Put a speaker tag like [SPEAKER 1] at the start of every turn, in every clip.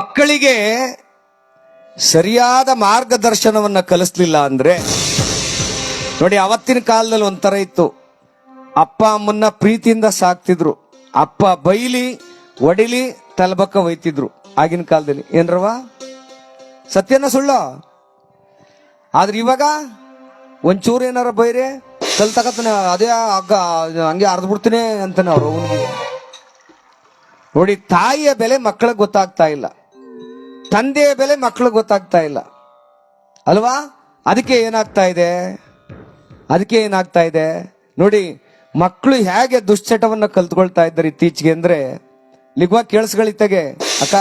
[SPEAKER 1] ಮಕ್ಕಳಿಗೆ ಸರಿಯಾದ ಮಾರ್ಗದರ್ಶನವನ್ನ ಕಲಿಸ್ಲಿಲ್ಲ ಅಂದ್ರೆ, ನೋಡಿ ಅವತ್ತಿನ ಕಾಲದಲ್ಲಿ ಒಂಥರ ಇತ್ತು. ಅಪ್ಪ ಅಮ್ಮನ್ನ ಪ್ರೀತಿಯಿಂದ ಸಾಕ್ತಿದ್ರು. ಅಪ್ಪ ಬೈಲಿ, ಒಡಿಲಿ ತಲಬಕ್ಕ ಒಯ್ತಿದ್ರು ಆಗಿನ ಕಾಲದಲ್ಲಿ. ಏನ್ರವ ಸತ್ಯನ ಸುಳ್ಳ. ಆದ್ರೆ ಇವಾಗ ಒಂಚೂರು ಏನಾರ ಬೈರೆ ಕಲ್ ಅದೇ ಅಗ್ಗ, ಹಂಗೆ ಅರ್ಧ ಬಿಡ್ತೀನಿ ಅಂತಾನೆ ಅವ್ರು ನೋಡಿ, ತಾಯಿಯ ಬೆಲೆ ಮಕ್ಕಳಿಗೆ ಗೊತ್ತಾಗ್ತಾ ಇಲ್ಲ. ತಂದೆಯ ಬೆಲೆ ಮಕ್ಕಳಿಗೆ ಗೊತ್ತಾಗ್ತಾ ಇಲ್ಲ. ಅಲ್ವಾ? ಅದಕ್ಕೆ ಏನಾಗ್ತಾ ಇದೆ? ಅದಕ್ಕೆ ಏನಾಗ್ತಾ ಇದೆ? ನೋಡಿ ಮಕ್ಕಳು ಹೇಗೆ ದುಶ್ಚಟವನ್ನು ಕಲ್ತ್ಕೊಳ್ತಾ ಇದ್ದಾರೆ ಇತ್ತೀಚೆಗೆ ಅಂದ್ರೆ ಲಿಗ್ವಾ ಕೇಳಿಸ್ಗಳಿತ್ತಗೆ ಅಕ್ಕ.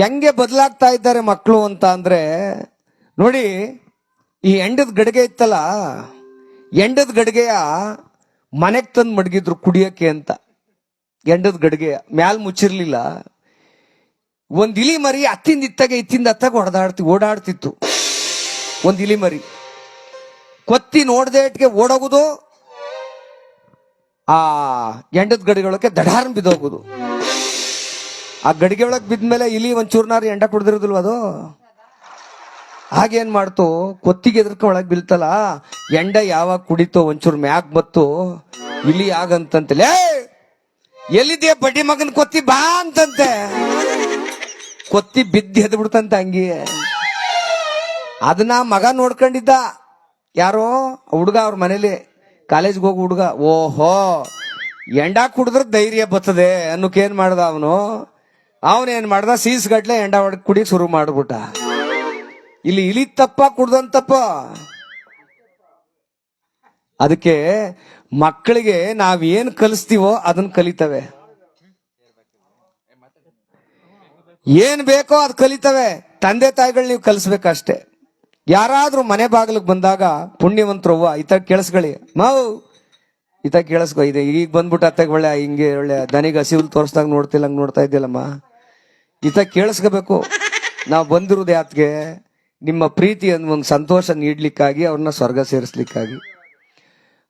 [SPEAKER 1] ಹೆಂಗೆ ಬದಲಾಗ್ತಾ ಇದ್ದಾರೆ ಮಕ್ಕಳು ಅಂತ ಅಂದ್ರೆ, ನೋಡಿ, ಈ ಎಂಡದ ಗಡಿಗೆ ಇತ್ತಲ್ಲ ಎಂಡದ ಗಡಿಗೆಯ ಮನೆಗೆ ತಂದು ಮಡಗಿದ್ರು ಕುಡಿಯಕ್ಕೆ ಅಂತ. ಎಂಡದ ಗಡಿಗೆಯ, ಮ್ಯಾಲ್ ಮುಚ್ಚಿರ್ಲಿಲ್ಲ. ಒಂದ್ ಇಲಿ ಮರಿ ಅತ್ತಿಂದ ಇತ್ತಾಗ ಇತ್ತಿಂದ ಅತ್ತಾಗ ಹೊಡೆದಾಡ್ತಿ, ಓಡಾಡ್ತಿತ್ತು. ಒಂದ್ ಇಲಿ ಮರಿ ಕೊತ್ತಿ ನೋಡ್ದೆ ಇಟ್ಗೆ ಓಡೋಗುದು, ಆ ಎಂಡದ ಗಡಿಗಳಕ್ಕೆ ದಡಾರ್ನ್ ಬಿದ್ದೋಗುದು. ಆ ಗಡಿಗೆ ಒಳಗ್ ಬಿದ್ಮೇಲೆ ಇಲಿ ಒಂಚೂರ್ನಾರು ಎಂಡ ಕುಡ್ದಿರೋದಿಲ್ವ ಅದು? ಹಾಗೇನ್ ಮಾಡ್ತು? ಕೊತ್ತಿಗೆ ಎದ್ರಕ ಒಳಗೆ ಬೀಳ್ತಲ್ಲ? ಎಂಡ ಯಾವಾಗ ಕುಡಿತೋ ಒಂಚೂರು ಮ್ಯಾಗ್ ಬತ್ತು ಇಲಿ ಆಗಂತಂತಲೇ ಎಲ್ಲಿದ್ಯಾ ಬಡ್ಡಿ ಮಗನ್ ಕೊತ್ತಿ ಬಾ ಅಂತಂತೆ? ಕೊತ್ತಿ ಬಿದ್ದು ಎದ್ದು ಬಿಡ್ತಂತ ಅಂಗಿ ಅದನ್ನ ಮಗ ನೋಡ್ಕೊಂಡಿದ್ದ. ಯಾರೋ ಹುಡುಗ ಅವ್ರ ಮನೇಲಿ. ಕಾಲೇಜ್ಗೆ ಹೋಗಿ ಹುಡುಗ. ಓಹೋ ಎಂಡ ಕುಡಿದ್ರೆ ಧೈರ್ಯ ಬರ್ತದೆ ಅನ್ನೋಕೆ ಏನ್ ಮಾಡ್ದ ಅವನು? ಅವನೇನ್ ಮಾಡ್ದ? ಸೀಸ್ ಗಟ್ಲೆ ಎಂಡ ಕುಡಿ ಶುರು ಮಾಡ್ಬಿಟ್ಟ. ಇಲ್ಲಿ ಇಲಿ ತಪ್ಪ ಕುಡ್ದಂತಪ್ಪ ಅದಕ್ಕೆ ಮಕ್ಕಳಿಗೆ ನಾವ್ ಏನ್ ಕಲಿಸ್ತೀವೋ ಅದನ್ನ ಕಲಿತವೆ. ಏನ್ ಬೇಕೋ ಅದು ಕಲಿತವೆ. ತಂದೆ ತಾಯಿಗಳು ನೀವು ಕಲಿಸ್ಬೇಕಷ್ಟೇ. ಯಾರಾದ್ರೂ ಮನೆ ಬಾಗಿಲಿಗೆ ಬಂದಾಗ ಪುಣ್ಯವಂತರವ್ವ ಈತ ಕೇಳಿಸ್ಕೊಳ್ಳಿ. ಮಾವು ಈತ ಕೇಳಿಸ್ಕೊ, ಇದೆ, ಈಗ ಬಂದ್ಬಿಟ್ಟು ಅತ್ತಾಗ ಒಳ್ಳೆ, ಹಿಂಗೆ ಒಳ್ಳೆ, ದನಿಗೆ ಹಸಿವು ತೋರಿಸ್ದಾಗ ನೋಡ್ತಿಲ್ಲ, ಹಂಗ್ ನೋಡ್ತಾ ಇದ್ದಿಲ್ಲಮ್ಮ ಈತ ಕೇಳಿಸ್ಕೋಬೇಕು. ನಾವು ಬಂದಿರೋದು ಯಾತ್ಗೆ ನಿಮ್ಮ ಪ್ರೀತಿ ಒಂದು ಸಂತೋಷ ನೀಡ್ಲಿಕ್ಕಾಗಿ ಅವ್ರನ್ನ ಸ್ವರ್ಗ ಸೇರಿಸ್ಲಿಕ್ಕಾಗಿ.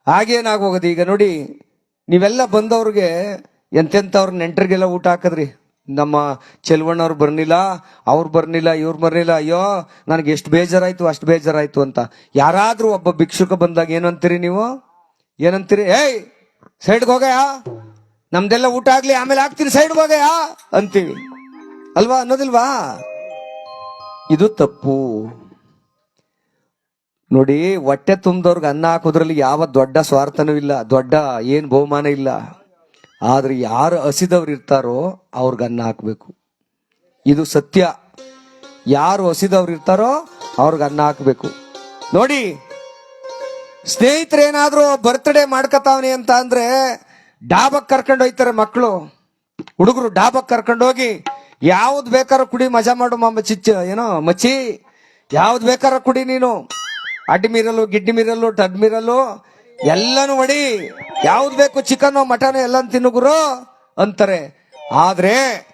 [SPEAKER 1] ಹಾಗೇನಾಗೋಗೋದು ಈಗ ನೋಡಿ, ನೀವೆಲ್ಲ ಬಂದವ್ರಿಗೆ ಎಂತೆಂಥವ್ರ ನೆಂಟರಿಗೆಲ್ಲ ಊಟ ಹಾಕದ್ರಿ? ನಮ್ಮ ಚೆಲ್ವಣ್ಣವ್ರು ಬರ್ನಿಲ್ಲ, ಅವ್ರು ಬರ್ನಿಲ್ಲ, ಇವ್ರು ಬರ್ನಿಲ್ಲ, ಅಯ್ಯೋ, ನನಗೆ ಎಷ್ಟು ಬೇಜಾರಾಯ್ತು, ಅಷ್ಟು ಬೇಜಾರಾಯ್ತು ಅಂತ. ಯಾರಾದರೂ ಒಬ್ಬ ಭಿಕ್ಷುಕ ಬಂದಾಗ ಏನಂತೀರಿ ನೀವು? ಏನಂತೀರಿ, ಏಯ್ ಸೈಡ್ಗೆ ಹೋಗಯ್ಯ. ನಮ್ದೆಲ್ಲ ಊಟ ಆಗ್ಲಿ, ಆಮೇಲೆ ಹಾಕ್ತೀನಿ ಸೈಡ್ ಹೋಗಯ್ಯ. ಅಂತೀವಿ. ಅಲ್ವಾ, ಅನ್ನೋದಿಲ್ವಾ? ಇದು ತಪ್ಪು. ನೋಡಿ, ಹೊಟ್ಟೆ ತುಂಬದವ್ರಿಗೆ ಅನ್ನ ಹಾಕೋದ್ರಲ್ಲಿ ಯಾವ ದೊಡ್ಡ ಸ್ವಾರ್ಥನೂ ಇಲ್ಲ, ದೊಡ್ಡ ಏನು ಬಹುಮಾನ ಇಲ್ಲ. ಆದ್ರೆ ಯಾರು ಹಸಿದವ್ರು ಇರ್ತಾರೋ ಅವ್ರಿಗೆ ಅನ್ನ ಹಾಕಬೇಕು. ಇದು ಸತ್ಯ. ಯಾರು ಹಸಿದವ್ರು ಇರ್ತಾರೋ ಅವ್ರಿಗೆ ಅನ್ನ ಹಾಕಬೇಕು. ನೋಡಿ ಸ್ನೇಹಿತರೇನಾದರೂ ಬರ್ತ್ಡೇ ಮಾಡ್ಕತಾವನಿ ಅಂತ ಅಂದರೆ ಡಾಬಕ್ ಕರ್ಕೊಂಡು ಹೋಯ್ತಾರೆ ಮಕ್ಕಳು ಹುಡುಗರು ಡಾಬಕ್ ಕರ್ಕೊಂಡು ಹೋಗಿ, ಯಾವ್ದು ಬೇಕಾದ್ರೂ ಕುಡಿ, ಮಜಾ ಮಾಡು ಮಾಮ ಚಿಚ್ಚ, ಏನೋ, ಮಚ್ಚಿ. ಯಾವ್ದು ಬೇಕಾರ ಕುಡಿ ನೀನು. ಅಡ್ಡಿ ಮೀರಲು ಗಿಡ್ಡಿ ಮೀರಲು ಗಿಡ್ಮಿರಲ್ಲು ಟಡ್ಮಿರಲ್ಲು ಎಲ್ಲಾನು ಮಾಡಿ, ಯಾವ್ದು ಬೇಕು ಚಿಕನ್ ಮಟನ್ ಎಲ್ಲ ತಿನ್ನುಗುರು ಅಂತಾರೆ. ಆದ್ರೆ,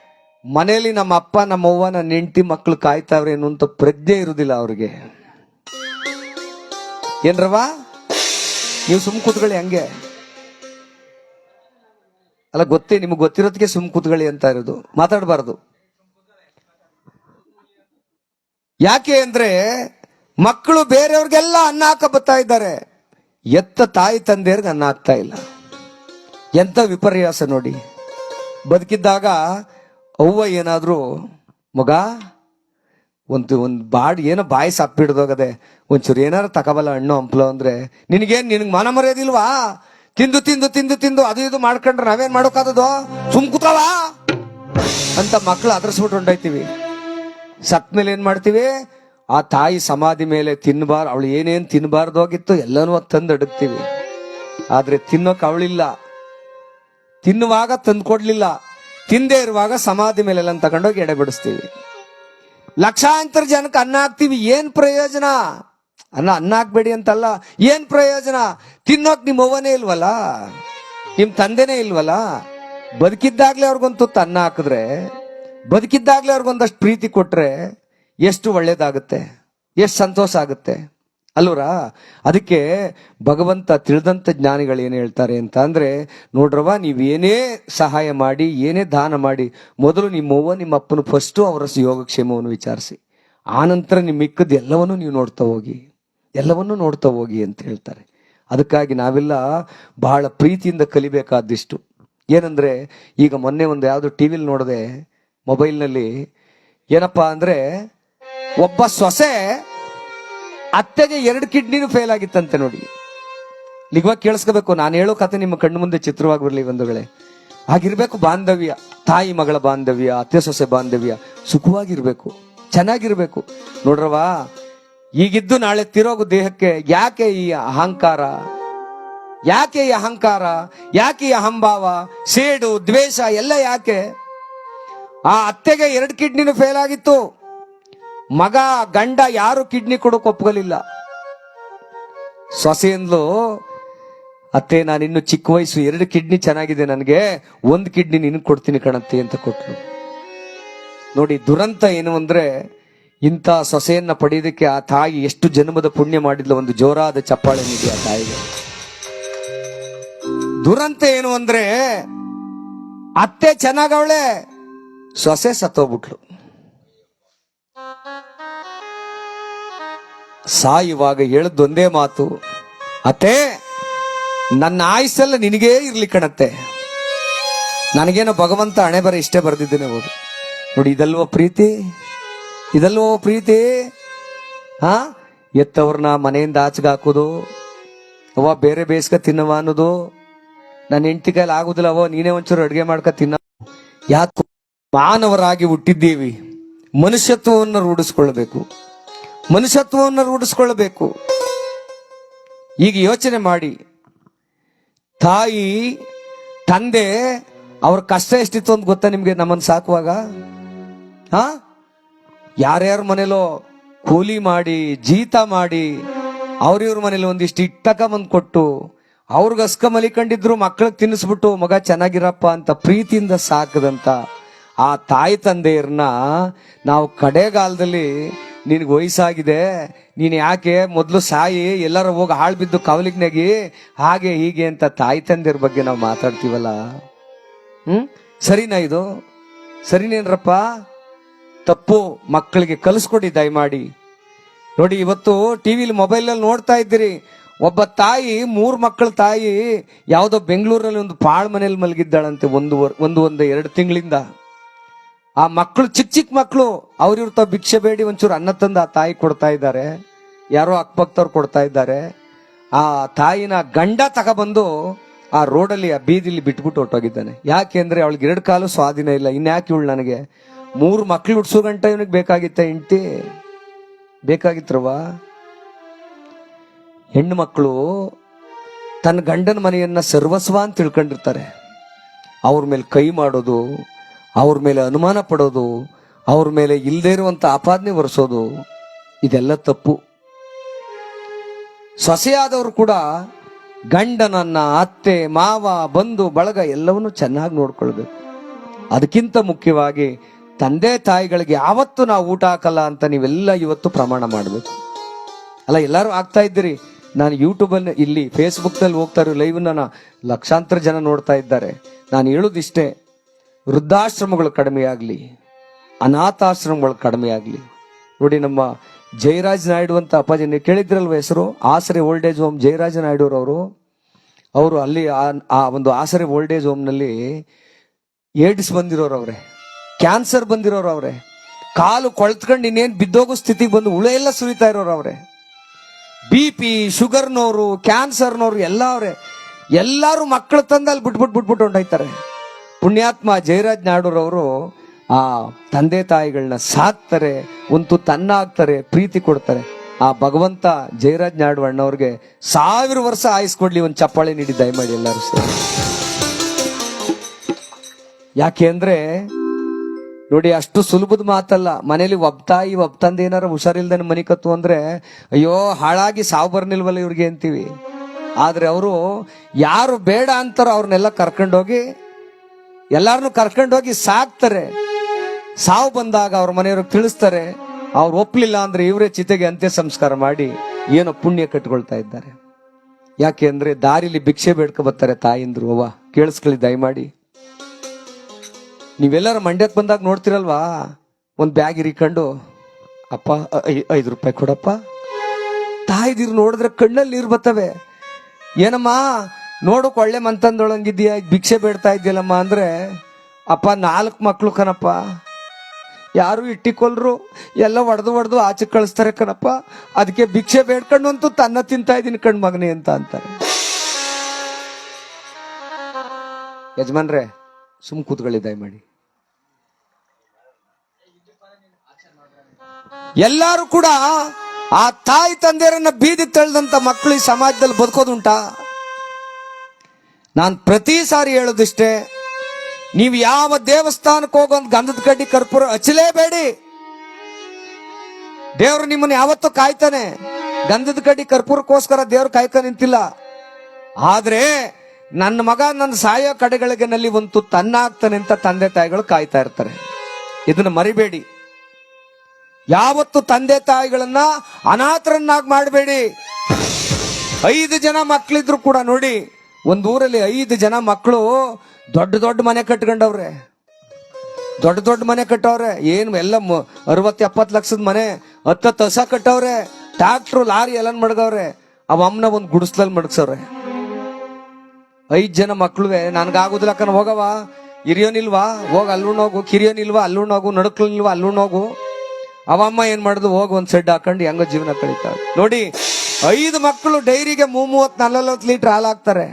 [SPEAKER 1] ಮನೆಯಲ್ಲಿ ನಮ್ಮ ಅಪ್ಪ, ನಮ್ಮ ಅವ್ವ, ನನ್ನ ಹೆಂಡತಿ ಮಕ್ಳು ಕಾಯ್ತಾವ್ರೇನು ಅಂತ ಪ್ರಜ್ಞೆ ಇರುದಿಲ್ಲ ಅವ್ರಿಗೆ. ಏನ್ರವಾ ನೀವು ಸುಮ್ ಕೂತ್ಕೊಳ್ಳಿ ಹಂಗೆ. ಅಲ್ಲ, ಗೊತ್ತೇ, ನಿಮ್ಗೆ ಗೊತ್ತಿರೋದಕ್ಕೆ ಸುಮ್ ಕೂತ್ಕೊಳ್ಳಿ ಅಂತ ಇರೋದು. ಮಾತಾಡಬಾರ್ದು. ಯಾಕೆ ಅಂದ್ರೆ, ಮಕ್ಕಳು ಬೇರೆಯವ್ರಿಗೆಲ್ಲ ಅನ್ನ ಹಾಕ ಬರ್ತಾ ಇದ್ದಾರೆ. ಎತ್ತ ತಾಯಿ ತಂದೆಯರ್ಗೆ ಅನ್ನ ಆಗ್ತಾ ಇಲ್ಲ. ಎಂತ ವಿಪರ್ಯಾಸ ನೋಡಿ. ಬದುಕಿದ್ದಾಗ ಅವ್ವ ಏನಾದರೂ, ಮಗ, ಒಂದು ಒಂದು ಬಾಡ್, ಏನೋ ಬಾಯಿ ಸಪ್ಪಿಡ್ದೋಗದೆ ಒಂಚೂರು ಏನಾರು ತಗೋಬಲ್ಲ ಹಣ್ಣು ಹಂಪ್ಲು ಅಂದ್ರೆ, ನಿನಗೇನು, ನಿನಗೆ ಮನ ಮರೆಯೋದಿಲ್ವಾ? ತಿಂದು ತಿಂದು ತಿಂದು ತಿಂದು ಅದು ಇದು ಮಾಡ್ಕೊಂಡ್ರೆ ನಾವೇನ್ ಮಾಡೋಕ್ಕಾದದು ಸುಮ್ ಕೂತಾವ ಅಂತ ಮಕ್ಳು ಅದ್ರಸ್ಬಿಟ್ಟು ಹೊಂಟೋಯ್ತೀವಿ. ಸತ್ ಮೇಲೆ ಏನು ಮಾಡ್ತೀವಿ? ಆ ತಾಯಿ ಸಮಾಧಿ ಮೇಲೆ ತಿನ್ಬಾರ್, ಅವಳು ಏನೇನ್ ತಿನ್ಬಾರ್ದೋಗಿತ್ತು ಎಲ್ಲನೂ ತಂದು ಅಡಗ್ತೀವಿ ಆದರೆ ತಿನ್ನೋಕೆ ಅವಳಿಲ್ಲ. ತಿನ್ನುವಾಗ ತಂದು ಕೊಡ್ಲಿಲ್ಲ ತಿಂದೇ ಇರುವಾಗ ಸಮಾಧಿ ಮೇಲೆಲ್ಲ ತಗೊಂಡೋಗಿ ಎಡೆ ಬಿಡಿಸ್ತೀವಿ ಲಕ್ಷಾಂತರ ಜನಕ್ಕೆ ಅನ್ನ ಹಾಕ್ತೀವಿ. ಏನು ಪ್ರಯೋಜನ? ಅನ್ನ ಅನ್ನ ಹಾಕ್ಬೇಡಿ ಅಂತಲ್ಲ. ಏನು ಪ್ರಯೋಜನ? ತಿನ್ನೋಕೆ ನಿಮ್ಮ ಅವ್ವನೇ ಇಲ್ವಲ್ಲ? ನಿಮ್ಮ ತಂದೆನೇ ಇಲ್ವಲ್ಲ? ಬದುಕಿದ್ದಾಗ್ಲೇ ಅವ್ರಿಗೊಂದು ತುತ್ತು ಅನ್ನ ಹಾಕಿದ್ರೆ, ಬದುಕಿದ್ದಾಗಲೇ ಅವ್ರಿಗೊಂದಷ್ಟು ಪ್ರೀತಿ ಕೊಟ್ರೆ ಎಷ್ಟು ಒಳ್ಳೇದಾಗುತ್ತೆ, ಎಷ್ಟು ಸಂತೋಷ ಆಗುತ್ತೆ. ಅಲ್ವರಾ ಅದಕ್ಕೆ ಭಗವಂತ ತಿಳಿದಂಥ ಜ್ಞಾನಿಗಳು ಏನು ಹೇಳ್ತಾರೆ ಅಂತ ಅಂದರೆ ನೋಡ್ರವ ನೀವೇನೇ ಸಹಾಯ ಮಾಡಿ, ಏನೇ ದಾನ ಮಾಡಿ, ಮೊದಲು ನಿಮ್ಮವ್ವ ನಿಮ್ಮ ಅಪ್ಪನ ಫಸ್ಟು ಅವರ ಯೋಗಕ್ಷೇಮವನ್ನು ವಿಚಾರಿಸಿ. ಆನಂತರ ನಿಮ್ಮ ಮಿಕ್ಕದ ಎಲ್ಲವನ್ನೂ ನೀವು ನೋಡ್ತಾ ಹೋಗಿ, ಎಲ್ಲವನ್ನೂ ನೋಡ್ತಾ ಹೋಗಿ ಅಂತ ಹೇಳ್ತಾರೆ. ಅದಕ್ಕಾಗಿ ನಾವೆಲ್ಲ ಬಹಳ ಪ್ರೀತಿಯಿಂದ ಕಲಿಬೇಕಾದಿಷ್ಟು ಏನಂದರೆ, ಈಗ ಮೊನ್ನೆ ಒಂದು ಯಾವುದು ಟಿ ವಿಲಿ ನೋಡಿದೆ, ಮೊಬೈಲ್ನಲ್ಲಿ ಏನಪ್ಪ ಅಂದ್ರೆ ಒಬ್ಬ ಸೊಸೆ ಅತ್ತೆಗೆ ಎರಡು ಕಿಡ್ನಿನೂ ಫೇಲ್ ಆಗಿತ್ತಂತೆ ನೋಡಿ. ನಿಜವಾಗಿ ಕೇಳಿಸ್ಕೋಬೇಕು, ನಾನು ಹೇಳೋ ಕತೆ ನಿಮ್ಮ ಕಣ್ಣು ಮುಂದೆ ಚಿತ್ರವಾಗಿ ಬರಲಿ ಬಂಧುಗಳೇ. ಹಾಗಿರ್ಬೇಕು ಬಾಂಧವ್ಯ, ತಾಯಿ ಮಗಳ ಬಾಂಧವ್ಯ, ಅತ್ತೆ ಸೊಸೆ ಬಾಂಧವ್ಯ, ಸುಖವಾಗಿರ್ಬೇಕು, ಚೆನ್ನಾಗಿರ್ಬೇಕು. ನೋಡ್ರವಾ ಈಗಿದ್ದು ನಾಳೆ ತಿರೋಗು ದೇಹಕ್ಕೆ ಯಾಕೆ ಈ ಅಹಂಕಾರ? ಯಾಕೆ ಈ ಅಹಂಕಾರ? ಯಾಕೆ ಈ ಅಹಂಭಾವ? ಸೇಡು, ದ್ವೇಷ, ಎಲ್ಲ ಯಾಕೆ? ಆ ಅತ್ತೆಗೆ ಎರಡು ಕಿಡ್ನಿನೂ ಫೇಲ್ ಆಗಿತ್ತು. ಮಗ, ಗಂಡ ಯಾರು ಕಿಡ್ನಿ ಕೊಡೋಕೆ ಒಪ್ಕೊಲಿಲ್ಲ. ಸೊಸೆಯಂದ್ಲು, ಅತ್ತೆ, ನಾನು ಇನ್ನು ಚಿಕ್ಕ ವಯಸ್ಸು, ಎರಡು ಕಿಡ್ನಿ ಚೆನ್ನಾಗಿದೆ ನನಗೆ, ಒಂದು ಕಿಡ್ನಿ ನಿನ್ ಕೊಡ್ತೀನಿ ಕಣತ್ತೆ, ಅಂತ ಕೊಟ್ಲು. ನೋಡಿ, ದುರಂತ ಏನು ಅಂದ್ರೆ, ಇಂಥ ಸೊಸೆಯನ್ನ ಪಡೆಯೋದಕ್ಕೆ ಆ ತಾಯಿ ಎಷ್ಟು ಜನ್ಮದ ಪುಣ್ಯ ಮಾಡಿದ್ಲು, ಒಂದು ಜೋರಾದ ಚಪ್ಪಾಳೆ ನೀಡಿ ಆ ತಾಯಿಗೆ. ದುರಂತ ಏನು ಅಂದ್ರೆ, ಅತ್ತೆ ಚೆನ್ನಾಗವಳೆ ಸೊಸೆ ಸತ್ತೋಗ್ಬಿಟ್ಲು. ಸಾಯುವಾಗ ಹೇಳದೊಂದೇ ಮಾತು. ಅತ್ತೆ, ನನ್ನ ಆಯುಸ್ಸೆಲ್ಲ ನಿನಗೇ ಇರ್ಲಿ ಕಣತ್ತೆ. ನನಗೇನು ಭಗವಂತ ಹಣೆ ಬರ ಇಷ್ಟೇ ಬರೆದಿದ್ದೇನೆ ಹೋದು ನೋಡಿ, ಇದಲ್ವೋ ಪ್ರೀತಿ? ಇದಲ್ವೋ ಪ್ರೀತಿ? ಹಾ ಎತ್ತವ್ರನ್ನ ಮನೆಯಿಂದ ಆಚೆಗೆ ಹಾಕೋದು ಅವ ಬೇರೆ ಬೇಯಿಸ್ಕ ತಿನ್ನವ ಅನ್ನೋದು, ನನ್ನ ಹೆಂಡತಿ ಕೈಲಿ ಆಗುದಿಲ್ಲ ಅವೋ ನೀನೇ ಒಂಚೂರು ಅಡುಗೆ ಮಾಡ್ಕ ತಿನ್ನ. ಯಾಕೆ ಮಾನವರಾಗಿ ಹುಟ್ಟಿದ್ದೀವಿ. ಮನುಷ್ಯತ್ವವನ್ನು ರೂಢಿಸ್ಕೊಳ್ಬೇಕು ಮನುಷ್ಯತ್ವವನ್ನು ರೂಢಿಸ್ಕೊಳ್ಬೇಕು ಈಗ ಯೋಚನೆ ಮಾಡಿ. ತಾಯಿ, ತಂದೆ, ಅವ್ರ ಕಷ್ಟ ಎಷ್ಟಿತ್ತು ಅಂತ ಗೊತ್ತಾ ನಿಮ್ಗೆ ನಮ್ಮನ್ನು ಸಾಕುವಾಗ? ಹಾ? ಯಾರ್ಯಾರ ಮನೇಲೋ ಕೂಲಿ ಮಾಡಿ, ಜೀತ ಮಾಡಿ ಅವ್ರಿವ್ರ ಮನೇಲಿ ಒಂದಿಷ್ಟು ಇಟ್ಟಕ ಬಂದು ಕೊಟ್ಟು ಅವ್ರಿಗೆ ಅಸ್ಕ ಮಲಿಕೊಂಡಿದ್ರು ಮಕ್ಕಳಿಗೆ ತಿನ್ನಿಸ್ಬಿಟ್ಟು ಮಗ ಚೆನ್ನಾಗಿರಪ್ಪ ಅಂತ ಪ್ರೀತಿಯಿಂದ ಸಾಕದಂತ ಆ ತಾಯಿ ತಂದೆಯರನ್ನ ನಾವು ಕಡೆಗಾಲದಲ್ಲಿ ನಿನಗೆ ವಯಸ್ಸಾಗಿದೆ, ನೀನು ಯಾಕೆ ಮೊದಲು ಸಾಯಿ, ಎಲ್ಲರೂ ಹೋಗಿ ಹಾಳು ಬಿದ್ದು ಕವಲಿಗ್ನಾಗಿ ಹಾಗೆ ಹೀಗೆ ಅಂತ ತಾಯಿ ತಂದಿರ ಬಗ್ಗೆ ನಾವು ಮಾತಾಡ್ತೀವಲ್ಲ? ಹ್ಮ್? ಸರಿನಾ ಇದು? ಸರಿನೇನ್ರಪ್ಪ? ತಪ್ಪು, ಮಕ್ಕಳಿಗೆ ಕಲಿಸ್ಕೊಡಿ, ದಯಮಾಡಿ. ನೋಡಿ, ಇವತ್ತು ಟಿವಿಲಿ ಮೊಬೈಲಲ್ಲಿ ನೋಡ್ತಾ ಇದ್ದೀರಿ. ಒಬ್ಬ ತಾಯಿ, ಮೂರು ಮಕ್ಕಳ ತಾಯಿ, ಯಾವುದೋ ಬೆಂಗಳೂರಲ್ಲಿ ಒಂದು ಪಾಳ್ ಮನೇಲಿ ಮಲಗಿದ್ದಾಳಂತೆ ಒಂದು ಒಂದು ಒಂದು, ಎರಡು ತಿಂಗಳಿಂದ. ಆ ಮಕ್ಕಳು ಚಿಕ್ಕ ಚಿಕ್ಕ ಮಕ್ಕಳು ಅವ್ರಿವ್ರ ತಾವ್ ಭಿಕ್ಷೆ ಬೇಡಿ, ಒಂಚೂರು ಅನ್ನ ತಂದು ಆ ತಾಯಿ ಕೊಡ್ತಾ ಇದ್ದಾರೆ. ಯಾರೋ ಅಕ್ಕಪಕ್ಕದವ್ರು ಕೊಡ್ತಾ ಇದ್ದಾರೆ. ಆ ತಾಯಿನ ಗಂಡ ತಗೊಬಂದು ಆ ರೋಡಲ್ಲಿ, ಆ ಬೀದಿಲಿ ಬಿಟ್ಬಿಟ್ಟು ಹೊಟ್ಟೋಗಿದ್ದಾನೆ ಯಾಕೆ ಅಂದ್ರೆ ಅವಳಿಗೆ ಎರಡು ಕಾಲು ಸ್ವಾಧೀನ ಇಲ್ಲ. ಇನ್ಯಾಕೆ ಇವಳು ನನಗೆ? ಮೂರು ಮಕ್ಳು ಹುಡ್ಸೋ ಗಂಟ ಇವನಿಗೆ ಬೇಕಾಗಿತ್ತ ಹೆಂಡತಿ? ಬೇಕಾಗಿತ್ತರವ ಹೆಣ್ಣು ಮಕ್ಕಳು ತನ್ನ ಗಂಡನ ಮನೆಯನ್ನ ಸರ್ವಸ್ವ ಅಂತ ತಿಳ್ಕೊಂಡಿರ್ತಾರೆ. ಅವ್ರ ಮೇಲೆ ಕೈ ಮಾಡೋದು ಅವ್ರ ಮೇಲೆ ಅನುಮಾನ ಪಡೋದು, ಅವ್ರ ಮೇಲೆ ಇಲ್ಲದೇ ಇರುವಂತ ಆಪಾದನೆ ಬರೆಸೋದು ಇದೆಲ್ಲ ತಪ್ಪು. ಸೊಸೆಯಾದವರು ಕೂಡ ಗಂಡನನ್ನ, ಅತ್ತೆ, ಮಾವ, ಬಂಧು, ಬಳಗ ಎಲ್ಲವನ್ನೂ ಚೆನ್ನಾಗಿ ನೋಡ್ಕೊಳ್ಬೇಕು. ಅದಕ್ಕಿಂತ ಮುಖ್ಯವಾಗಿ ತಂದೆ ತಾಯಿಗಳಿಗೆ ಯಾವತ್ತು ನಾವು ಊಟ ಹಾಕಲ್ಲ ಅಂತ ನೀವೆಲ್ಲ ಇವತ್ತು ಪ್ರಮಾಣ ಮಾಡಬೇಕು. ಅಲ್ಲ, ಎಲ್ಲರೂ ಆಗ್ತಾ ಇದ್ದೀರಿ. ನಾನು ಯೂಟ್ಯೂಬಲ್ಲಿ ಇಲ್ಲಿ ಫೇಸ್ಬುಕ್ನಲ್ಲಿ ಹೋಗ್ತಾ ಇರೋ ಲೈವ್ ಲಕ್ಷಾಂತರ ಜನ ನೋಡ್ತಾ ಇದ್ದಾರೆ. ನಾನು ಹೇಳೋದಿಷ್ಟೇ ವೃದ್ಧಾಶ್ರಮಗಳು ಕಡಿಮೆಯಾಗಲಿ, ಅನಾಥಾಶ್ರಮಗಳು ಕಡಿಮೆಯಾಗಲಿ. ನೋಡಿ ನಮ್ಮ ಜಯರಾಜ್ ನಾಯ್ಡು ಅಂತ ಅಪ್ಪಾಜಿ, ನೀವು ಕೇಳಿದ್ರಲ್ವ ಹೆಸರು? Asare old age home Jayaraja Naidu ಅವರು ಅವರು ಅಲ್ಲಿ ಆ- ಆ ಒಂದು ಆಸರೆ ಓಲ್ಡ್ ಏಜ್ ಹೋಮ್ನಲ್ಲಿ ಏಡ್ಸ್ ಬಂದಿರೋರು ಅವ್ರೆ, ಕ್ಯಾನ್ಸರ್ ಬಂದಿರೋರು ಅವರೇ. ಕಾಲು ಕೊಳ್ತ್ಕೊಂಡು ಇನ್ನೇನು ಬಿದ್ದೋಗೋ ಸ್ಥಿತಿಗೆ ಬಂದು ಉಳೆ ಎಲ್ಲ ಸುರಿತಾ ಇರೋರು ಅವರೇ. ಬಿ ಪಿ ಶುಗರ್ನವರು, ಕ್ಯಾನ್ಸರ್ನವರು ಎಲ್ಲ ಅವರೇ. ಎಲ್ಲರೂ ಮಕ್ಕಳು ತಂದು ಅಲ್ಲಿ ಬಿಟ್ಬಿಟ್ಟು ಬಿಟ್ಬಿಟ್ಟು ಹೊಂಟೋಯ್ತಾರೆ. ಪುಣ್ಯಾತ್ಮ ಜಯರಾಜ್ ನಾಡೂರವರು ಆ ತಂದೆ ತಾಯಿಗಳನ್ನ ಸಾಕ್ತಾರೆ, ಒಂದು ತನ್ನ ಆಗ್ತಾರೆ ಪ್ರೀತಿ ಕೊಡ್ತಾರೆ. ಆ ಭಗವಂತ ಜಯರಾಜ್ ನಾಡು ಅಣ್ಣವ್ರಿಗೆ ಸಾವಿರ ವರ್ಷ ಆಯಿಸ್ಕೊಡ್ಲಿ, ಒಂದು ಚಪ್ಪಾಳೆ ನೀಡಿ ದಯಮಾಡಿ ಎಲ್ಲರೂ ಸೇರಿ. ಯಾಕೆ ಅಂದ್ರೆ, ನೋಡಿ ಅಷ್ಟು ಸುಲಭದ ಮಾತಲ್ಲ, ಮನೇಲಿ ಒಬ್ಬ ತಾಯಿ ಒಬ್ಬ ತಂದೆ ಏನಾರ ಹುಷಾರಿಲ್ದನ ಮನೆ ಕತ್ತು ಅಂದ್ರೆ, ಅಯ್ಯೋ, ಹಾಳಾಗಿ ಸಾವು ಬರ್ನಿಲ್ವಲ್ಲ ಇವ್ರಿಗೆ ಅಂತೀವಿ. ಆದ್ರೆ ಅವರು ಯಾರು ಬೇಡ ಅಂತಾರೋ ಅವ್ರನ್ನೆಲ್ಲ ಕರ್ಕೊಂಡೋಗಿ ಎಲ್ಲಾರನ್ನು ಕರ್ಕೊಂಡೋಗಿ ಸಾಕ್ತಾರೆ. ಸಾವು ಬಂದಾಗ ಅವ್ರ ಮನೆಯವ್ರಿಗೆ ತಿಳಿಸ್ತಾರೆ, ಅವ್ರು ಒಪ್ಪಲಿಲ್ಲ ಅಂದ್ರೆ ಇವರೇ ಚಿತೆಗೆ ಅಂತ್ಯ ಸಂಸ್ಕಾರ ಮಾಡಿ ಏನೋ ಪುಣ್ಯ ಕಟ್ಕೊಳ್ತಾ ಇದ್ದಾರೆ. ಯಾಕೆ ಅಂದ್ರೆ ದಾರಿಲಿ ಭಿಕ್ಷೆ ಬೇಡ್ಕೊ ಬರ್ತಾರೆ ತಾಯಿಂದ್ರು, ಅವ್ವ. ಕೇಳಿಸ್ಕೊಳ್ಳಿ, ದಯಮಾಡಿ. ನೀವೆಲ್ಲರ ಮಂಡ್ಯಕ್ಕೆ ಬಂದಾಗ ನೋಡ್ತಿರಲ್ವಾ? ಒಂದು ಬ್ಯಾಗ್ ಇರಿಕೊಂಡು ಅಪ್ಪ ಐದು ರೂಪಾಯಿ ಕೊಡಪ್ಪ. ತಾಯಿದಿರು ನೋಡಿದ್ರೆ ಕಣ್ಣಲ್ಲಿ ನೀರು ಬರ್ತವೆ. ಏನಮ್ಮ ನೋಡಕ್ ಒಳ್ಳೆ ಮಂತಂದೊಳಂಗಿದ್ಯಾ ಭಿಕ್ಷೆ ಬೇಡ್ತಾ ಇದ್ದೀಯಲ್ಲಮ್ಮ ಅಂದ್ರೆ, ಅಪ್ಪ, ನಾಲ್ಕು ಮಕ್ಕಳು ಕಣಪ್ಪ. ಯಾರು ಇಟ್ಟಿಕೊಲ್ರು? ಎಲ್ಲ ಒಡೆದು ಒಡೆದು ಆಚೆ ಕಳಿಸ್ತಾರೆ ಕಣಪ್ಪ. ಅದಕ್ಕೆ ಭಿಕ್ಷೆ ಬೇಡ್ಕೊಂಡು ಅಂತೂ ತನ್ನ ತಿಂತಾ ಇದ್ದೀನಿ ಕಣ್ ಮಗನೇ ಅಂತ ಅಂತಾರೆ. ಯಜಮಾನ್ರೆ, ಸುಮ್ ಕೂತ್ಕೊಳ್ಳಿ ದಯಮಾಡಿ. ಎಲ್ಲಾರು ಕೂಡ ಆ ತಾಯಿ ತಂದೆಯರನ್ನ ಬೀದಿ ತಳ್ದಂತ ಮಕ್ಕಳು ಈ ಸಮಾಜದಲ್ಲಿ ಬದುಕೋದುಂಟಾ ನಾನು ಪ್ರತಿ ಸಾರಿ ಹೇಳೋದಿಷ್ಟೇ, ನೀವು ಯಾವ ದೇವಸ್ಥಾನಕ್ಕೆ ಹೋಗೋ ಒಂದು ಗಂಧದ ಕಡ್ಡಿ ಕರ್ಪೂರ ಹಚ್ಚಲೇಬೇಡಿ. ದೇವ್ರು ನಿಮ್ಮನ್ನ ಯಾವತ್ತೂ ಕಾಯ್ತಾನೆ. ಗಂಧದ ಕಡ್ಡಿ ಕರ್ಪೂರಕ್ಕೋಸ್ಕರ ದೇವ್ರು ಕಾಯ್ಕ ನಿಂತಿಲ್ಲ. ಆದ್ರೆ ನನ್ನ ಮಗ ನನ್ನ ಸಾಯೋ ಕಡೆಗಳಿಗೆ ನಲ್ಲಿ ಒಂದು ತನ್ನ ಆಗ್ತಾನೆ ಅಂತ ತಂದೆ ತಾಯಿಗಳು ಕಾಯ್ತಾ ಇರ್ತಾರೆ. ಇದನ್ನ ಮರಿಬೇಡಿ. ಯಾವತ್ತು ತಂದೆ ತಾಯಿಗಳನ್ನ ಅನಾಥರನ್ನಾಗಿ ಮಾಡಬೇಡಿ. ಐದು ಜನ ಮಕ್ಕಳಿದ್ರು ಕೂಡ ನೋಡಿ ಒಂದು ಊರಲ್ಲಿ ಐದು ಜನ ಮಕ್ಕಳು ದೊಡ್ಡ ದೊಡ್ಡ ಮನೆ ಕಟ್ಕೊಂಡವ್ರೆ. ದೊಡ್ಡ ದೊಡ್ಡ ಮನೆ ಕಟ್ಟವ್ರೆ. ಏನು ಎಲ್ಲ ಅರವತ್ತು ಎಪ್ಪತ್ತು ಲಕ್ಷದ ಮನೆ, ಹತ್ತತ್ತು ಹಸ ಕಟ್ಟವ್ರೆ. ಟ್ಯಾಕ್ಟ್ರು, ಲಾರಿ ಎಲ್ಲ ಮಡಗವ್ರೆ. ಅವಮ್ಮನ ಒಂದು ಗುಡಿಸ್ಲಲ್ಲಿ ಮಡಗ್ಸವ್ರೆ. ಐದು ಜನ ಮಕ್ಳುವೆ. ನನ್ಗಾಗುದಿಲ್ಲ ಕಣ ಹೋಗವ ಹಿರಿಯೋನಿಲ್ವಾ ಹೋಗ ಅಲ್ಲುಣ್ಣೋಗು ಕಿರಿಯೋನಿಲ್ವಾ ಅಲ್ಲೂಣೋಗು ನಡುಕ್ಲಿಲ್ವಾ ಅಲ್ಲುಣ್ಣೋಗು ಅವ ಅಮ್ಮ ಏನ್ ಮಾಡುದು? ಹೋಗಿ ಒಂದು ಸೆಡ್ ಹಾಕೊಂಡು ಹೆಂಗ ಜೀವನ ಕಳೀತಾರೆ ನೋಡಿ, ಐದು ಮಕ್ಕಳು ಡೈರಿಗೆ ಮೂವತ್ ನಲವತ್ತು ಲೀಟರ್ ಹಾಲು ಹಾಕ್ತಾರೆ.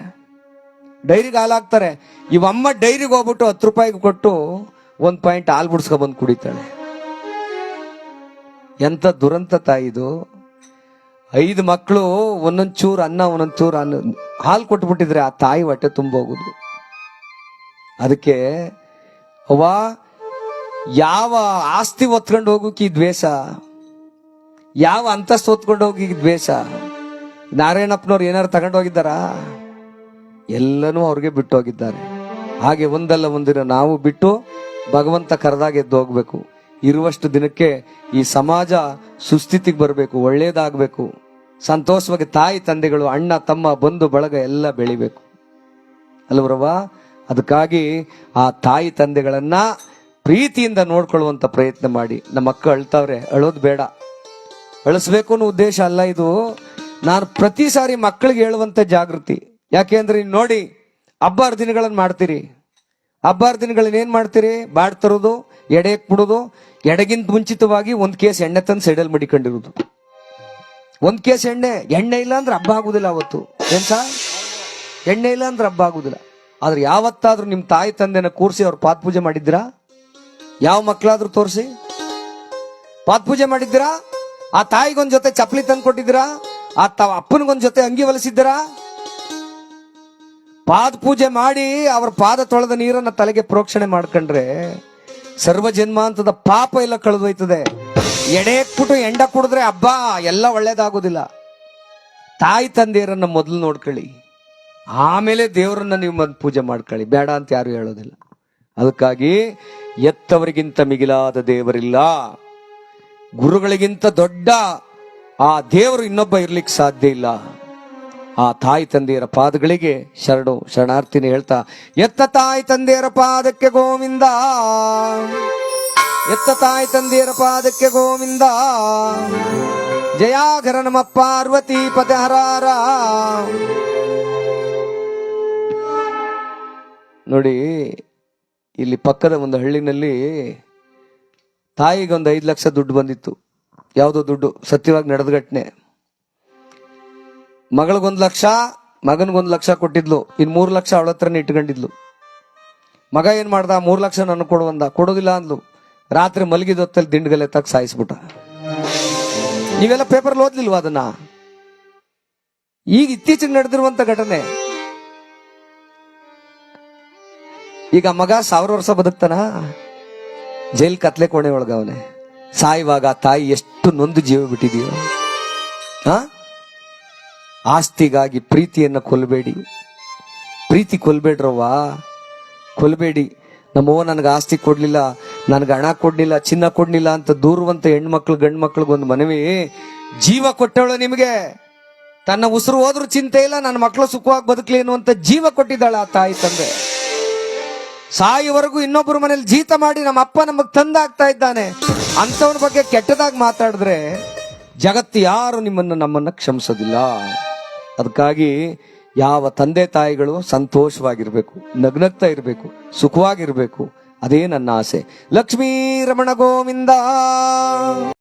[SPEAKER 1] ಡೈರಿಗೆ ಹಾಲು ಹಾಕ್ತಾರೆ ಇವಮ್ಮ ಡೈರಿಗೆ ಹೋಗ್ಬಿಟ್ಟು ಹತ್ತು ರೂಪಾಯಿಗೆ ಕೊಟ್ಟು ಒಂದು ಪಾಯಿಂಟ್ ಹಾಲು ಬಿಡ್ಸ್ಕೊ ಬಂದು ಕುಡಿತಾಳೆ. ಎಂಥ ದುರಂತ ತಾಯಿದು. ಐದು ಮಕ್ಕಳು ಒಂದೊಂದು ಚೂರು ಅನ್ನ ಒಂದೊಂದು ಚೂರು ಅನ್ನ ಹಾಲು ಕೊಟ್ಬಿಟ್ಟಿದ್ರೆ ಆ ತಾಯಿ ಹೊಟ್ಟೆ ತುಂಬೋಗುದು. ಅದಕ್ಕೆ ಅವ್ವ, ಯಾವ ಆಸ್ತಿ ಒತ್ಕೊಂಡು ಹೋಗೋಕೆ ದ್ವೇಷ? ಯಾವ ಅಂತಸ್ತು ಒತ್ಕೊಂಡು ಹೋಗಿ ದ್ವೇಷ? ನಾರಾಯಣಪ್ಪನವ್ರು ಏನಾರು ತಗೊಂಡು ಹೋಗಿದ್ದಾರಾ? ಎಲ್ಲನೂ ಅವ್ರಿಗೆ ಬಿಟ್ಟು ಹೋಗಿದ್ದಾರೆ. ಹಾಗೆ ಒಂದಲ್ಲ ಒಂದಿನ ನಾವು ಬಿಟ್ಟು ಭಗವಂತ ಕರೆದಾಗ ಎದ್ದು ಹೋಗ್ಬೇಕು. ಇರುವಷ್ಟು ದಿನಕ್ಕೆ ಈ ಸಮಾಜ ಸುಸ್ಥಿತಿಗೆ ಬರಬೇಕು, ಒಳ್ಳೇದಾಗಬೇಕು. ಸಂತೋಷವಾಗಿ ತಾಯಿ, ತಂದೆಗಳು, ಅಣ್ಣ, ತಮ್ಮ, ಬಂಧು, ಬಳಗ ಎಲ್ಲ ಬೆಳಿಬೇಕು. ಅಲ್ವರವ್ವ ಅದಕ್ಕಾಗಿ ಆ ತಾಯಿ, ತಂದೆಗಳನ್ನ ಪ್ರೀತಿಯಿಂದ ನೋಡ್ಕೊಳ್ಳುವಂತ ಪ್ರಯತ್ನ ಮಾಡಿ. ನಮ್ಮ ಅಕ್ಕ ಅಳ್ತಾವ್ರೆ, ಅಳೋದು ಬೇಡ. ಅಳಿಸ್ಬೇಕು ಅನ್ನೋ ಉದ್ದೇಶ ಅಲ್ಲ ಇದು. ನಾನು ಪ್ರತಿ ಸಾರಿ ಮಕ್ಕಳಿಗೆ ಹೇಳುವಂತ ಜಾಗೃತಿ. ಯಾಕೆ ಅಂದ್ರೆ ನೋಡಿ, ಹಬ್ಬಾರ ದಿನಗಳನ್ನು ಮಾಡ್ತೀರಿ. ಹಬ್ಬ ದಿನಗಳನ್ನ ಏನ್ ಮಾಡ್ತೀರಿ? ಬಾಡ್ ತರೋದು, ಎಡೆಕ್ ಬಿಡೋದು ಎಡೆಗಿಂತ ಮುಂಚಿತವಾಗಿ ಒಂದ್ ಕೇಸ್ ಎಣ್ಣೆ ತಂದು ಸೈಡಲ್ಲಿ ಮಡಿಕೊಂಡಿರೋದು. ಒಂದ್ ಕೇಸ್ ಎಣ್ಣೆ ಎಣ್ಣೆ ಇಲ್ಲ ಅಂದ್ರೆ ಹಬ್ಬ ಆಗುದಿಲ್ಲ ಅವತ್ತು. ಎಂತ ಎಣ್ಣೆ ಇಲ್ಲ ಅಂದ್ರೆ ಹಬ್ಬ ಆಗುದಿಲ್ಲ. ಆದ್ರೆ ಯಾವತ್ತಾದ್ರೂ ನಿಮ್ ತಾಯಿ ತಂದೆನ ಕೂರಿಸಿ ಅವ್ರು ಪಾತ್ ಪೂಜೆ ಮಾಡಿದ್ರಾ ಯಾವ ಮಕ್ಕಳಾದ್ರೂ ತೋರಿಸಿ. ಪಾತ್ ಪೂಜೆ ಮಾಡಿದ್ದೀರಾ? ಆ ತಾಯಿಗೊಂದ್ ಜೊತೆ ಚಪ್ಪಲಿ ತಂದು ಕೊಟ್ಟಿದ್ದೀರಾ ಆ ತಾವ ಅಪ್ಪನಿಗೊಂದ್ ಜೊತೆ ಅಂಗಿ ಹೊಲಿಸಿದ್ದೀರಾ? ಪಾದ ಪೂಜೆ ಮಾಡಿ ಅವ್ರ ಪಾದ ತೊಳೆದ ನೀರನ್ನ ತಲೆಗೆ ಪ್ರೋಕ್ಷಣೆ ಮಾಡ್ಕೊಂಡ್ರೆ ಸರ್ವ ಜನ್ಮಾಂತದ ಪಾಪ ಎಲ್ಲ ಕಳೆದೋಯ್ತದೆ. ಎಡೆ ಕುಟು ಎಂಡ ಕುಡಿದ್ರೆ ಹಬ್ಬ ಎಲ್ಲ ಒಳ್ಳೇದಾಗೋದಿಲ್ಲ. ತಾಯಿ ತಂದೆಯರನ್ನ ಮೊದಲು ನೋಡ್ಕೊಳ್ಳಿ. ಆಮೇಲೆ ದೇವರನ್ನ ನೀವು ಬಂದು ಪೂಜೆ ಮಾಡ್ಕೊಳ್ಳಿ. ಬೇಡ ಅಂತ ಯಾರು ಹೇಳೋದಿಲ್ಲ. ಅದಕ್ಕಾಗಿ ಎತ್ತವರಿಗಿಂತ ಮಿಗಿಲಾದ ದೇವರಿಲ್ಲ. ಗುರುಗಳಿಗಿಂತ ದೊಡ್ಡ ಆ ದೇವರು ಇನ್ನೊಬ್ಬ ಇರ್ಲಿಕ್ಕೆ ಸಾಧ್ಯ ಇಲ್ಲ. ಆ ತಾಯಿ ತಂದೆಯರ ಪಾದಗಳಿಗೆ ಶರಣು ಶರಣಾರ್ಥಿನಿ ಹೇಳ್ತಾ, ಎತ್ತ ತಾಯಿ ತಂದೆಯರ ಪಾದಕ್ಕೆ ಗೋವಿಂದ. ಎತ್ತ ತಾಯಿ ತಂದೆಯರ ಪಾದಕ್ಕೆ ಗೋವಿಂದ. ಜಯಾಘರ ನಮ ಪಾರ್ವತಿ ಪದಹರಾರ ನೋಡಿ, ಇಲ್ಲಿ ಪಕ್ಕದ ಒಂದು ಹಳ್ಳಿನಲ್ಲಿ ತಾಯಿಗೆ ಒಂದು ಐದು ಲಕ್ಷ ದುಡ್ಡು ಬಂದಿತ್ತು. ಯಾವುದೋ ದುಡ್ಡು, ಸತ್ಯವಾಗಿ ನಡೆದ ಘಟನೆ. ಮಗಳಿಗೊಂದು ಲಕ್ಷ, ಮಗನಿಗೊಂದು ಲಕ್ಷ ಕೊಟ್ಟಿದ್ಲು. ಇನ್ ಮೂರು ಲಕ್ಷ ಅವಳ ಹತ್ರನೇ ಇಟ್ಕೊಂಡಿದ್ಲು. ಮಗ ಏನು ಮಾಡ್ದ? ಮೂರು ಲಕ್ಷ ನನಗೆ ಕೊಡುವಂದ ಕೊಡೋದಿಲ್ಲ ಅಂದ್ಲು. ರಾತ್ರಿ ಮಲಗಿದ ಹೊತ್ತಲ್ಲಿ ದಿಂಡ್ಗಲೆ ತಕ್ಕ ಸಾಯಿಸ್ಬಿಟ್ಟ. ನೀವೆಲ್ಲ ಪೇಪರ್ ಓದ್ಲಿಲ್ವಾ ಅದನ್ನ? ಈಗ ಇತ್ತೀಚೆಗೆ ನಡೆದಿರುವಂತ ಘಟನೆ. ಈಗ ಮಗ ಸಾವಿರ ವರ್ಷ ಬದುಕ್ತಾನ? ಜೈಲ್ ಕತ್ಲೆ ಕೋಣೆ ಒಳಗವನೆ ಸಾಯುವಾಗ ತಾಯಿ ಎಷ್ಟು ನೊಂದು ಜೀವ ಬಿಟ್ಟಿದೀಯೋ? ಹಾ ಆಸ್ತಿಗಾಗಿ ಪ್ರೀತಿಯನ್ನು ಕೊಲ್ಬೇಡಿ. ಪ್ರೀತಿ ಕೊಲ್ಬೇಡ್ರವ್ವ. ಕೊಲ್ಬೇಡಿ. ನಮ್ಮವ್ವ ನನಗೆ ಆಸ್ತಿ ಕೊಡಲಿಲ್ಲ, ನನಗೆ ಹಣ ಕೊಡ್ಲಿಲ್ಲ, ಚಿನ್ನ ಕೊಡಲಿಲ್ಲ ಅಂತ ದೂರುವಂತ ಹೆಣ್ಮಕ್ಳು ಗಂಡು ಮಕ್ಳಿಗೊಂದು ಮನವಿ ಜೀವ ಕೊಟ್ಟವಳು ನಿಮಗೆ. ತನ್ನ ಉಸಿರು ಹೋದ್ರೂ ಚಿಂತೆ ಇಲ್ಲ ನನ್ನ ಮಕ್ಕಳು ಸುಖವಾಗಿ ಬದುಕಲಿ ಅನ್ನುವಂಥ ಜೀವ ಕೊಟ್ಟಿದ್ದಾಳೆ ಆ ತಾಯಿ ತಂದೆ. ಸಾಯಿವರೆಗೂ ಇನ್ನೊಬ್ಬರ ಮನೇಲಿ ಜೀತ ಮಾಡಿ ನಮ್ಮ ಅಪ್ಪ ನಮಗೆ ತಂದಾಗ್ತಾ ಇದ್ದಾನೆ. ಅಂಥವ್ರ ಬಗ್ಗೆ ಕೆಟ್ಟದಾಗಿ ಮಾತಾಡಿದ್ರೆ ಜಗತ್ತು ಯಾರು ನಿಮ್ಮನ್ನು ನಮ್ಮನ್ನು ಕ್ಷಮಿಸೋದಿಲ್ಲ. ಅದಕ್ಕಾಗಿ ಯಾವ ತಂದೆ ತಾಯಿಗಳು ಸಂತೋಷವಾಗಿರಬೇಕು ನಗ್ನಗ್ತಾ ಇರಬೇಕು ಸುಖವಾಗಿರಬೇಕು ಅದೇ ನನ್ನ ಆಸೆ. ಲಕ್ಷ್ಮೀ ರಮಣ ಗೋವಿಂದ!